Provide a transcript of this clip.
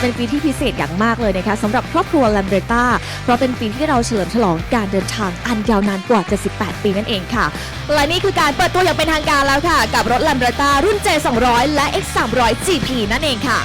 เป็นปีที่พิเศษอย่างมากเลยนะคะสำหรับครอบครัว l a m b ร์ตาเพราะเป็นปีที่เราเฉลิมฉลองการเดินทางอันยาวนานกว่า 78 ปีนั่นเองค่ะ และนี่คือการเปิดตัวอย่างเป็นทางการแล้วค่ะ กับรถ l a m b ร์ตารุ่น J200 และ X300 GP นั่นเองค่ะ